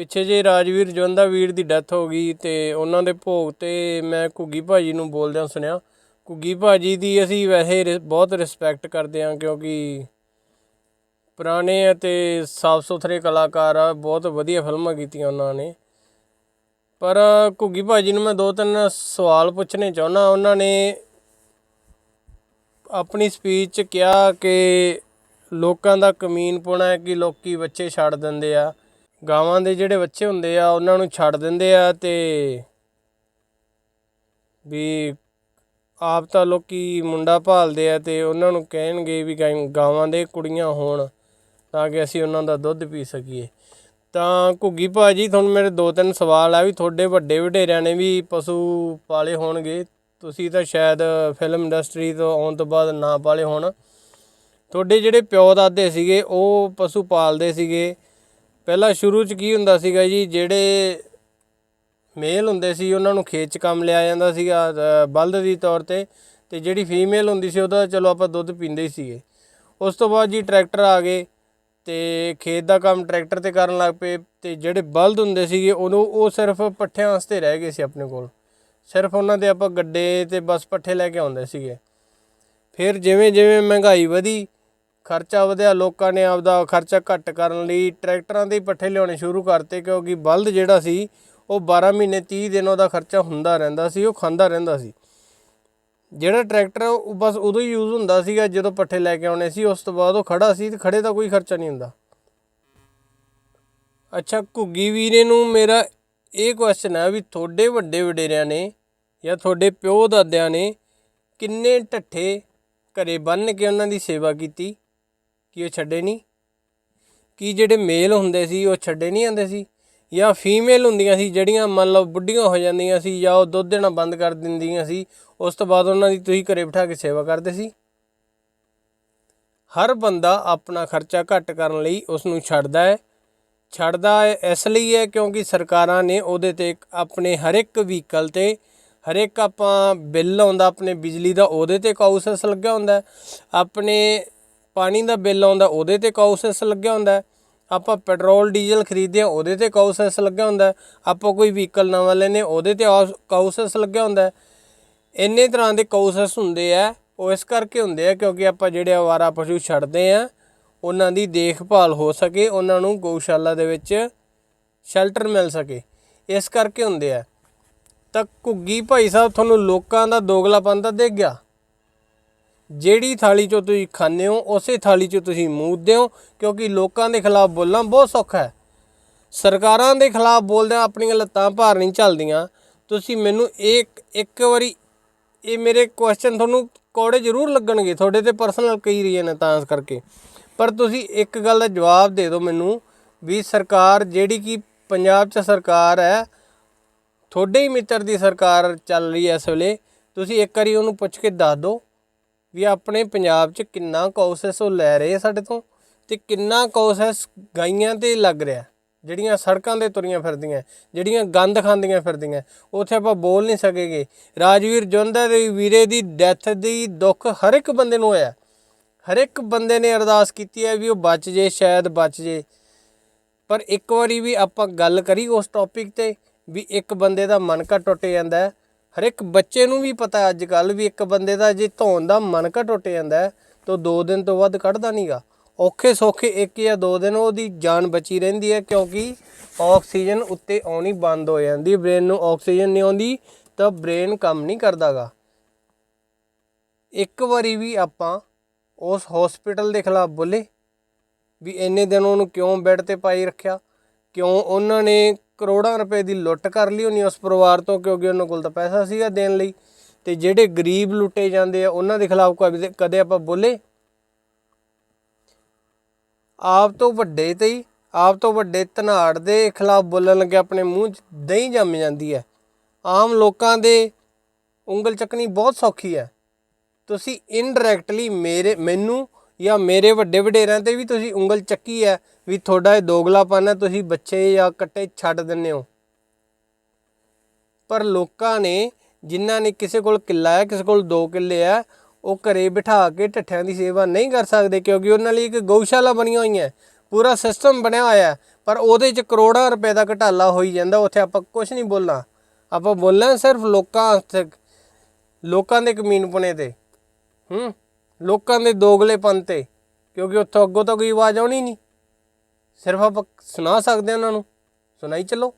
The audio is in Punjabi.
ਪਿੱਛੇ ਜੇ ਰਾਜਵੀਰ ਜਵੰਦਾ ਵੀਰ ਦੀ ਡੈਥ ਹੋ ਗਈ ਤੇ ਉਹਨਾਂ ਦੇ ਭੋਗ ਤੇ ਮੈਂ ਘੁੱਗੀ ਭਾਜੀ ਨੂੰ ਬੋਲਦਿਆਂ ਸੁਣਿਆ। ਘੁੱਗੀ ਭਾਜੀ ਦੀ ਅਸੀਂ ਵੈਸੇ ਰਿ- ਬਹੁਤ ਰਿਸਪੈਕਟ ਕਰਦੇ ਹਾਂ ਕਿਉਂਕਿ ਪੁਰਾਣੇ ਅਤੇ ਸਾਫ਼ ਸੁਥਰੇ ਕਲਾਕਾਰ ਆ, ਬਹੁਤ ਵਧੀਆ ਫਿਲਮਾਂ ਕੀਤੀਆਂ ਉਹਨਾਂ ਨੇ। ਪਰ ਘੁੱਗੀ ਭਾਜੀ ਨੂੰ ਮੈਂ ਦੋ ਤਿੰਨ ਸਵਾਲ ਪੁੱਛਣੇ ਚਾਹੁੰਦਾ, ਉਹਨਾਂ ਨੇ ਆਪਣੀ ਸਪੀਚ 'ਚ ਕਿਹਾ ਕਿ ਲੋਕਾਂ ਦਾ ਕਮੀਨਪੁਣਾ ਹੈ ਕਿ ਲੋਕੀ ਬੱਚੇ ਛੱਡ ਦਿੰਦੇ ਆ। ਗਾਵਾਂ ਦੇ ਜਿਹੜੇ ਬੱਚੇ ਹੁੰਦੇ ਆ, ਉਹਨਾਂ ਨੂੰ ਛੱਡ ਦਿੰਦੇ ਆ ਤੇ ਵੀ ਆਪ ਤਾਂ ਲੋਕੀ ਮੁੰਡਾ ਭਾਲਦੇ ਆ ਤੇ ਉਹਨਾਂ ਨੂੰ ਕਹਿਣਗੇ ਵੀ ਗਾਵਾਂ ਦੇ ਕੁੜੀਆਂ ਹੋਣ ਤਾਂ ਕਿ ਅਸੀਂ ਉਹਨਾਂ ਦਾ ਦੁੱਧ ਪੀ ਸਕੀਏ। ਤਾਂ ਘੁੱਗੀ ਭਾਜੀ, ਤੁਹਾਨੂੰ ਮੇਰੇ ਦੋ ਤਿੰਨ ਸਵਾਲ ਆ ਵੀ ਤੁਹਾਡੇ ਵੱਡੇ ਵਡੇਰਿਆਂ ਨੇ ਵੀ ਪਸ਼ੂ ਪਾਲੇ ਹੋਣਗੇ। ਤੁਸੀਂ ਤਾਂ ਸ਼ਾਇਦ ਫਿਲਮ ਇੰਡਸਟਰੀ ਤੋਂ ਆਉਣ ਤੋਂ ਬਾਅਦ ਨਾ ਪਾਲੇ ਹੋਣ। ਤੁਹਾਡੇ ਜਿਹੜੇ ਪਿਓ ਦਾਦੇ ਸੀਗੇ, ਉਹ ਪਸ਼ੂ ਪਾਲਦੇ ਸੀਗੇ। ਪਹਿਲਾਂ ਸ਼ੁਰੂ 'ਚ ਕੀ ਹੁੰਦਾ ਸੀਗਾ ਜੀ, ਜਿਹੜੇ ਮੇਲ ਹੁੰਦੇ ਸੀ, ਉਹਨਾਂ ਨੂੰ ਖੇਤ 'ਚ ਕੰਮ ਲਿਆ ਜਾਂਦਾ ਸੀਗਾ ਬਲਦ ਦੀ ਤੌਰ ਤੇ ਤੇ ਜਿਹੜੀ ਫੀਮੇਲ ਹੁੰਦੀ ਸੀ, ਉਹਦਾ ਚਲੋ ਆਪਾਂ ਦੁੱਧ ਪੀਂਦੇ ਹੀ ਸੀਗੇ। ਉਸ ਤੋਂ ਬਾਅਦ ਜੀ ਟਰੈਕਟਰ ਆ ਗਏ, ਤੇ ਖੇਤ ਦਾ ਕੰਮ ਟਰੈਕਟਰ ਤੇ ਕਰਨ ਲੱਗ ਪਏ, ਤੇ ਜਿਹੜੇ ਬਲਦ ਹੁੰਦੇ ਸੀਗੇ, ਉਹਨੂੰ, ਉਹ ਸਿਰਫ ਪੱਠਿਆਂ ਵਾਸਤੇ ਰਹਿ ਗਏ ਸੀ ਆਪਣੇ ਕੋਲ। ਸਿਰਫ ਉਹਨਾਂ ਦੇ ਆਪਾਂ ਗੱਡੇ ਤੇ ਬਸ ਪੱਠੇ ਲੈ ਕੇ ਆਉਂਦੇ ਸੀਗੇ। ਫਿਰ ਜਿਵੇਂ ਜਿਵੇਂ ਮਹਿੰਗਾਈ ਵਧੀ ਖਰਚਾ ਵਧਿਆ ਲੋਕਾਂ ਨੇ ਆਪਦਾ ਖਰਚਾ ਘੱਟ ਕਰਨ ਲਈ ਟਰੈਕਟਰਾਂ ਦੇ ਹੀ ਪੱਠੇ ਲਿਆਉਣੇ ਸ਼ੁਰੂ ਕਰਤੇ ਕਿਉਂਕਿ ਬਲਦ ਜਿਹੜਾ ਸੀ ਉਹ 12 ਮਹੀਨੇ 30 ਦਿਨ ਉਹਦਾ ਖਰਚਾ ਹੁੰਦਾ ਰਹਿੰਦਾ ਸੀ ਉਹ ਖਾਂਦਾ ਰਹਿੰਦਾ ਸੀ। ਜਿਹੜਾ ਟਰੈਕਟਰ ਆ, ਉਹ ਬਸ ਉਦੋਂ ਹੀ ਯੂਜ਼ ਹੁੰਦਾ ਸੀਗਾ ਜਦੋਂ ਪੱਠੇ ਲੈ ਕੇ ਆਉਣੇ ਸੀ ਉਸ ਤੋਂ ਬਾਅਦ ਉਹ ਖੜਾ ਸੀ ਤੇ ਖੜੇ ਦਾ ਕੋਈ ਖਰਚਾ ਨਹੀਂ ਹੁੰਦਾ। ਅੱਛਾ ਘੁੱਗੀ ਵੀਰੇ ਨੂੰ ਮੇਰਾ ਇਹ ਕੁਐਸਚਨ ਹੈ ਵੀ ਤੁਹਾਡੇ ਵੱਡੇ ਵਡੇਰਿਆਂ ਨੇ ਜਾਂ ਤੁਹਾਡੇ ਪਿਓ ਦਾਦਿਆਂ ਨੇ ਕਿੰਨੇ ਢੱਠੇ ਘਰੇ ਬੰਨ ਕੇ ਉਹਨਾਂ ਦੀ ਸੇਵਾ ਕੀਤੀ? ਕਿ ਉਹ ਛੱਡੇ ਨਹੀਂ? ਕੀ ਜਿਹੜੇ ਮੇਲ ਹੁੰਦੇ ਸੀ, ਉਹ ਛੱਡੇ ਨਹੀਂ ਜਾਂਦੇ ਸੀ? ਜਾਂ ਫੀਮੇਲ ਹੁੰਦੀਆਂ ਸੀ, ਜਿਹੜੀਆਂ ਮੰਨ ਲਓ ਬੁੱਢੀਆਂ ਹੋ ਜਾਂਦੀਆਂ ਸੀ ਜਾਂ ਉਹ ਦੁੱਧ ਦੇਣਾ ਬੰਦ ਕਰ ਦਿੰਦੀਆਂ ਸੀ, ਉਸ ਤੋਂ ਬਾਅਦ ਉਹਨਾਂ ਦੀ ਤੁਸੀਂ ਘਰੇ ਬਿਠਾ ਕੇ ਸੇਵਾ ਕਰਦੇ ਸੀ? ਹਰ ਬੰਦਾ ਆਪਣਾ ਖਰਚਾ ਘੱਟ ਕਰਨ ਲਈ ਉਸ ਨੂੰ ਛੱਡਦਾ ਹੈ। ਛੱਡਦਾ ਇਸ ਲਈ ਹੈ ਕਿਉਂਕਿ ਸਰਕਾਰਾਂ ਨੇ ਉਹਦੇ ਤੇ ਆਪਣੇ ਹਰ ਇੱਕ ਵਹੀਕਲ ਤੇ, ਹਰ ਇੱਕ ਆਪਾਂ ਬਿੱਲ ਆਉਂਦਾ, ਆਪਣੇ ਬਿਜਲੀ ਦਾ ਉਹਦੇ ਤੇ ਕਾਊਸਸ ਲੱਗਿਆ ਹੁੰਦਾ। ਆਪਣੇ ਪਾਣੀ ਦਾ ਬਿੱਲ ਆਉਂਦਾ, ਉਹਦੇ ਤੇ ਕਾਊਸਸ ਲੱਗਿਆ ਹੁੰਦਾ ਆਪਾਂ ਪੈਟਰੋਲ, ਡੀਜ਼ਲ ਖਰੀਦਦੇ ਆ ਉਹਦੇ ਤੇ ਕਾਊਸਸ ਲੱਗਿਆ ਹੁੰਦਾ ਆਪਾਂ ਕੋਈ ਵਹੀਕਲ ਨਵਾਂ ਲੈਨੇ ਉਹਦੇ ਤੇ ਕਾਊਸਸ ਲੱਗਿਆ ਹੁੰਦਾ ਇੰਨੇ ਤਰ੍ਹਾਂ ਦੇ ਕਾਊਸਸ ਹੁੰਦੇ ਆ, ਉਹ ਇਸ ਕਰਕੇ ਹੁੰਦੇ ਆ ਕਿਉਂਕਿ ਆਪਾਂ ਜਿਹੜੇ ਆਵਾਰਾ ਪਸ਼ੂ ਛੱਡਦੇ ਆ ਉਹਨਾਂ ਦੀ ਦੇਖਭਾਲ ਹੋ ਸਕੇ, ਉਹਨਾਂ ਨੂੰ ਗਊਸ਼ਾਲਾ ਦੇ ਵਿੱਚ ਸ਼ੈਲਟਰ ਮਿਲ ਸਕੇ। ਇਸ ਕਰਕੇ ਹੁੰਦੇ ਆ। ਤਾਂ ਘੁੱਗੀ ਭਾਈ ਸਾਹਿਬ, ਤੁਹਾਨੂੰ ਲੋਕਾਂ ਦਾ ਦੋਗਲਾਪਨ ਤਾਂ ਦੇ ਗਿਆ। ਜਿਹੜੀ ਥਾਲੀ ਚੋਂ ਤੁਸੀਂ ਖਾਂਦੇ ਹੋ, ਉਸੇ ਥਾਲੀ ਚੋਂ ਤੁਸੀਂ ਮੂਦਦੇ ਹੋ ਕਿਉਂਕਿ ਲੋਕਾਂ ਦੇ ਖਿਲਾਫ ਬੋਲਣਾ ਬਹੁਤ ਸੌਖਾ ਹੈ। ਸਰਕਾਰਾਂ ਦੇ ਖਿਲਾਫ ਬੋਲਦਿਆਂ ਆਪਣੀਆਂ ਲੱਤਾਂ ਭਾਰ ਨਹੀਂ ਚੱਲਦੀਆਂ ਤੁਸੀਂ ਮੈਨੂੰ ਇਹ ਇੱਕ ਵਾਰੀ ਇਹ ਮੇਰੇ ਕੁਐਸਚਨ ਤੁਹਾਨੂੰ ਕੋੜੇ ਜ਼ਰੂਰ ਲੱਗਣਗੇ, ਤੁਹਾਡੇ ਤੇ ਪਰਸਨਲ ਕਈ ਰੀਜਨ ਹੈ ਤਾਂ ਇਸ ਕਰਕੇ। ਪਰ ਤੁਸੀਂ ਇੱਕ ਗੱਲ ਦਾ ਜਵਾਬ ਦੇ ਦਿਓ ਮੈਨੂੰ ਵੀ ਸਰਕਾਰ ਜਿਹੜੀ ਕਿ ਪੰਜਾਬ 'ਚ ਸਰਕਾਰ ਹੈ, ਤੁਹਾਡੇ ਹੀ ਮਿੱਤਰ ਦੀ ਸਰਕਾਰ ਚੱਲ ਰਹੀ ਹੈ ਇਸ ਵੇਲੇ, ਤੁਸੀਂ ਇੱਕ ਵਾਰੀ ਉਹਨੂੰ ਪੁੱਛ ਕੇ ਦੱਸ ਦਿਓ। ਵੀ ਆਪਣੇ ਪੰਜਾਬ 'ਚ ਕਿੰਨਾ ਕੌਸਸ ਉਹ ਲੈ ਰਹੇ ਆ ਸਾਡੇ ਤੋਂ ਤੇ ਕਿੰਨਾ ਕੌਸਸ ਗਾਈਆਂ ਤੇ ਲੱਗ ਰਿਹਾ, ਜਿਹੜੀਆਂ ਸੜਕਾਂ ਤੇ ਤੁਰੀਆਂ ਫਿਰਦੀਆਂ, ਜਿਹੜੀਆਂ ਗੰਦ ਖਾਂਦੀਆਂ ਫਿਰਦੀਆਂ, ਉੱਥੇ ਆਪਾਂ ਬੋਲ ਨਹੀਂ ਸਕੇਗੇ। ਰਾਜਵੀਰ ਜੁੰਦਾ ਦੇ ਵੀਰੇ ਦੀ ਡੈਥ ਦੀ ਦੁੱਖ ਹਰ ਇੱਕ ਬੰਦੇ ਨੂੰ ਹੋਇਆ। ਹਰ ਇੱਕ ਬੰਦੇ ਨੇ ਅਰਦਾਸ ਕੀਤੀ ਹੈ ਵੀ ਉਹ ਬਚ ਜੇ, ਸ਼ਾਇਦ ਬਚ ਜੇ। ਪਰ ਇੱਕ ਵਾਰੀ ਵੀ ਆਪਾਂ ਗੱਲ ਕਰੀ ਉਸ ਟੌਪਿਕ ਤੇ, ਵੀ ਇੱਕ ਬੰਦੇ ਦਾ ਮਨ ਕਾ ਟੁੱਟ ਜਾਂਦਾ ਹਰ ਇੱਕ ਬੱਚੇ ਨੂੰ ਵੀ ਪਤਾ ਅੱਜ ਕੱਲ ਵੀ ਇੱਕ ਬੰਦੇ ਦਾ ਜੇ ਧੋਣ ਦਾ ਮਨ ਕਾ ਟੁੱਟ ਜਾਂਦਾ ਹੈ, ਤਾਂ ਦੋ ਦਿਨ ਤੋਂ ਵੱਧ ਕੱਢਦਾ ਨਹੀਂਗਾ ਔਖੇ ਸੌਖੇ ਇੱਕ ਜਾਂ ਦੋ ਦਿਨ ਉਹਦੀ ਜਾਨ ਬਚੀ ਰਹਿੰਦੀ ਹੈ ਕਿਉਂਕਿ ਆਕਸੀਜਨ ਉੱਤੇ ਆਉਣੀ ਬੰਦ ਹੋ ਜਾਂਦੀ, ਬ੍ਰੇਨ ਨੂੰ ਆਕਸੀਜਨ ਨਹੀਂ ਆਉਂਦੀ, ਤਾਂ ਬ੍ਰੇਨ ਕੰਮ ਨਹੀਂ ਕਰਦਾਗਾ ਇੱਕ ਵਾਰੀ ਵੀ ਆਪਾਂ ਉਸ ਹਸਪੀਟਲ ਦੇ ਖਿਲਾਫ ਬੋਲੇ ਵੀ ਇੰਨੇ ਦਿਨ ਉਹਨੂੰ ਕਿਉਂ ਬੈੱਡ ਤੇ ਪਾਈ ਰੱਖਿਆ? ਕਿਉਂ ਉਹਨਾਂ ਨੇ ਕਰੋੜਾਂ ਰੁਪਏ ਦੀ ਲੁੱਟ ਕਰ ਲਈ ਹੋਣੀ ਉਸ ਪਰਿਵਾਰ ਤੋਂ ਕਿਉਂਕਿ ਉਹਨਾਂ ਕੋਲ ਤਾਂ ਪੈਸਾ ਸੀਗਾ ਦੇਣ ਲਈ। ਤੇ ਜਿਹੜੇ ਗਰੀਬ ਲੁੱਟੇ ਜਾਂਦੇ ਆ, ਉਹਨਾਂ ਦੇ ਖਿਲਾਫ ਕਦੇ ਕਦੇ ਆਪਾਂ ਬੋਲੇ? ਆਪ ਤੋਂ ਵੱਡੇ ਤੇ ਹੀ ਆਪ ਤੋਂ ਵੱਡੇ ਧਨਾੜ ਦੇ ਖਿਲਾਫ ਬੋਲਣ ਲੱਗੇ ਆਪਣੇ ਮੂੰਹ 'ਚ ਦਹੀਂ ਜੰਮ ਜਾਂਦੀ ਹੈ। ਆਮ ਲੋਕਾਂ ਦੇ ਉਂਗਲ ਚੱਕਣੀ ਬਹੁਤ ਸੌਖੀ ਹੈ। ਤੁਸੀਂ ਇਨਡਾਇਰੈਕਟਲੀ ਮੇਰੇ ਮੈਨੂੰ ਜਾਂ ਮੇਰੇ ਵੱਡੇ ਵਡੇਰਿਆਂ ਤੇ ਵੀ ਤੁਸੀਂ ਉਂਗਲ ਚੱਕੀ ਹੈ ਵੀ ਤੁਹਾਡਾ ਇਹ ਦੋਗਲਾਪਨ ਹੈ, ਤੁਸੀਂ ਬੱਚੇ ਜਾਂ ਕੱਟੇ ਛੱਡ ਦਿੰਦੇ ਹੋ। ਪਰ ਲੋਕਾਂ ਨੇ, ਜਿਨ੍ਹਾਂ ਨੇ ਕਿਸੇ ਕੋਲ ਕਿੱਲਾ ਹੈ, ਕਿਸੇ ਕੋਲ 2 ਕਿੱਲੇ ਆ ਉਹ ਘਰੇ ਬਿਠਾ ਕੇ ਢੱਠਿਆਂ ਦੀ ਸੇਵਾ ਨਹੀਂ ਕਰ ਸਕਦੇ ਕਿਉਂਕਿ ਉਹਨਾਂ ਲਈ ਇੱਕ ਗਊਸ਼ਾਲਾ ਬਣੀਆਂ ਹੋਈਆਂ ਪੂਰਾ ਸਿਸਟਮ ਬਣਿਆ ਹੋਇਆ ਪਰ ਉਹਦੇ 'ਚ ਕਰੋੜਾਂ ਰੁਪਏ ਦਾ ਘਟਾਲਾ ਹੋਈ ਜਾਂਦਾ, ਉੱਥੇ ਆਪਾਂ ਕੁਝ ਨਹੀਂ ਬੋਲਣਾ। ਆਪਾਂ ਬੋਲਣਾ ਸਿਰਫ ਲੋਕਾਂ ਲੋਕਾਂ ਦੇ ਕਮੀਨਪੁਣੇ ਤੇ। ਹੂੰ। ਲੋਕਾਂ ਦੇ ਦੋਗਲੇਪਨ ਤੇ, ਕਿਉਂਕਿ ਉੱਥੋਂ ਅੱਗੋਂ ਤਾਂ ਕੋਈ ਆਵਾਜ਼ ਆਉਣੀ ਨਹੀਂ। ਸਿਰਫ ਆਪਾਂ ਸੁਣਾ ਸਕਦੇ ਹਾਂ ਉਹਨਾਂ ਨੂੰ। ਸੁਣਾਈ ਚੱਲੋ।